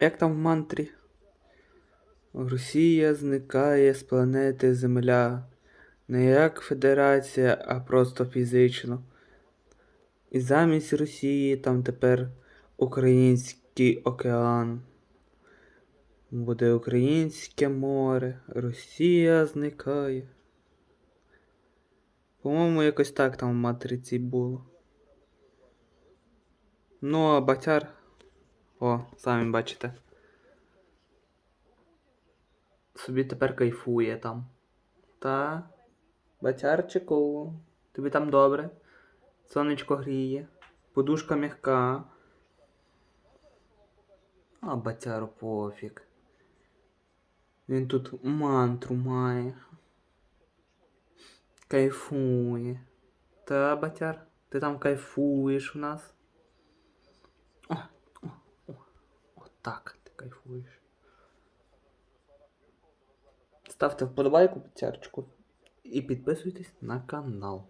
Як там в мантрі? Росія зникає з планети Земля. Не як федерація, а просто фізично. І замість Росії там тепер Український океан. Буде українське море, Росія зникає. По-моєму, якось так там в матриці було. Ну, а батяр. О, самі бачите. Собі тепер кайфує там. Та. Батярчику. Тобі там добре. Сонечко гріє. Подушка м'яка. А батяру пофіг. Він тут мантру має. Кайфує. Та, батяр, ти там кайфуєш у нас. О, отак ти кайфуєш. Ставте вподобайку, батярчику. І підписуйтесь на канал.